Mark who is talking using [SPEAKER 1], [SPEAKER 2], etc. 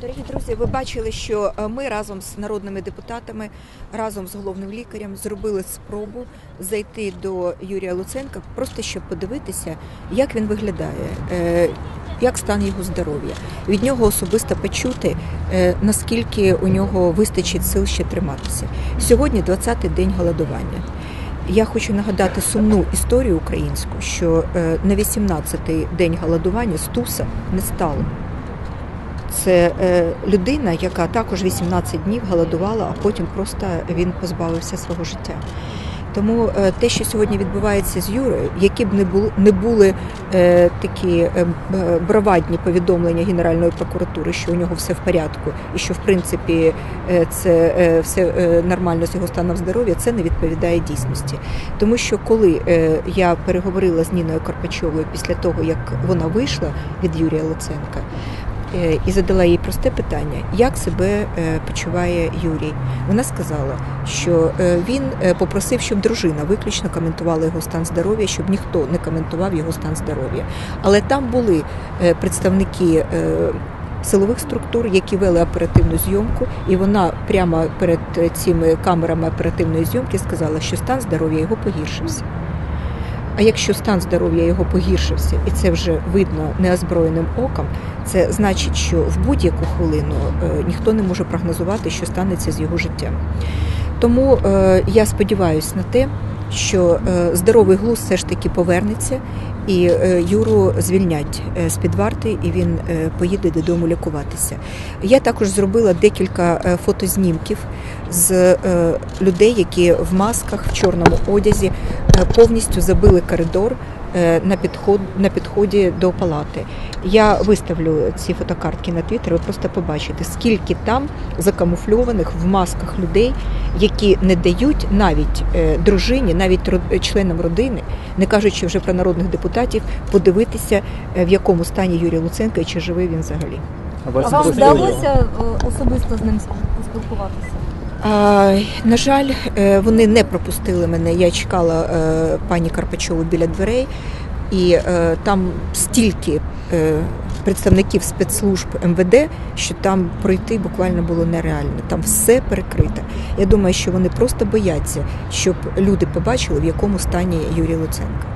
[SPEAKER 1] Дорогі друзі, ви бачили, що е, ми разом з народними депутатами, разом з головним лікарем зробили спробу зайти до Юрія Луценка, просто щоб подивитися, як він виглядає, е, як стан його здоров'я. Від нього особисто почути, е, наскільки у нього вистачить сил ще триматися. Сьогодні 20-й день голодування. Я хочу нагадати сумну історію українську, що на 18-й день голодування Стуса не стало. Це е, людина, яка також 18 днів голодувала, а потім просто він позбавився свого життя. Тому е, те, що сьогодні відбувається з Юрою, які б не були не були е, такі е, бравадні повідомлення Генеральної прокуратури, що у нього все в порядку, і що в принципі е, це е, все е, нормально з його станом здоров'я, це не відповідає дійсності. Тому що коли е, я переговорила з Ніною Карпачовою після того, як вона вийшла від Юрія Луценка, е, і задала їй просте питання, як себе е, почуває Юрій. Вона сказала, що е, він е, попросив, щоб дружина виключно коментувала його стан здоров'я, щоб ніхто не коментував його стан здоров'я. Але там були е, представники. е, Силових структур, які вели оперативну зйомку, і вона прямо перед е, цими камерами оперативної зйомки сказала, що стан здоров'я його погіршився. А якщо стан здоров'я його погіршився, і це вже видно неозброєним оком, це значить, що в будь-яку хвилину е, ніхто не може прогнозувати, що станеться з його життям. Тому е, я сподіваюся на те, що е, здоровий глузд все ж таки повернеться, і е, Юру звільнять е, з під варти, і він поїде додому лікуватися. Я також зробила декілька фотознімків з людей, які в масках, в чорному одязі повністю забили коридор на підход на підході до палати. Я виставлю ці фотокартки на твіттер, ви просто побачите, скільки там закамуфльованих в масках людей, які не дають навіть е, дружині, навіть ро- членам родини, не кажучи вже про народних депутатів, подивитися, е, в якому стані Юрій Луценко і чи живий він взагалі.
[SPEAKER 2] А
[SPEAKER 3] вам вдалося е, особисто з ним поспілкуватися?
[SPEAKER 1] На жаль, е, вони не пропустили мене. Я чекала е, пані Карпачову біля дверей, і е, там стільки представників спецслужб МВД, що там пройти буквально було нереально. Там все перекрите. Я думаю, що вони просто бояться, щоб люди побачили, в якому стані Юрій Луценко.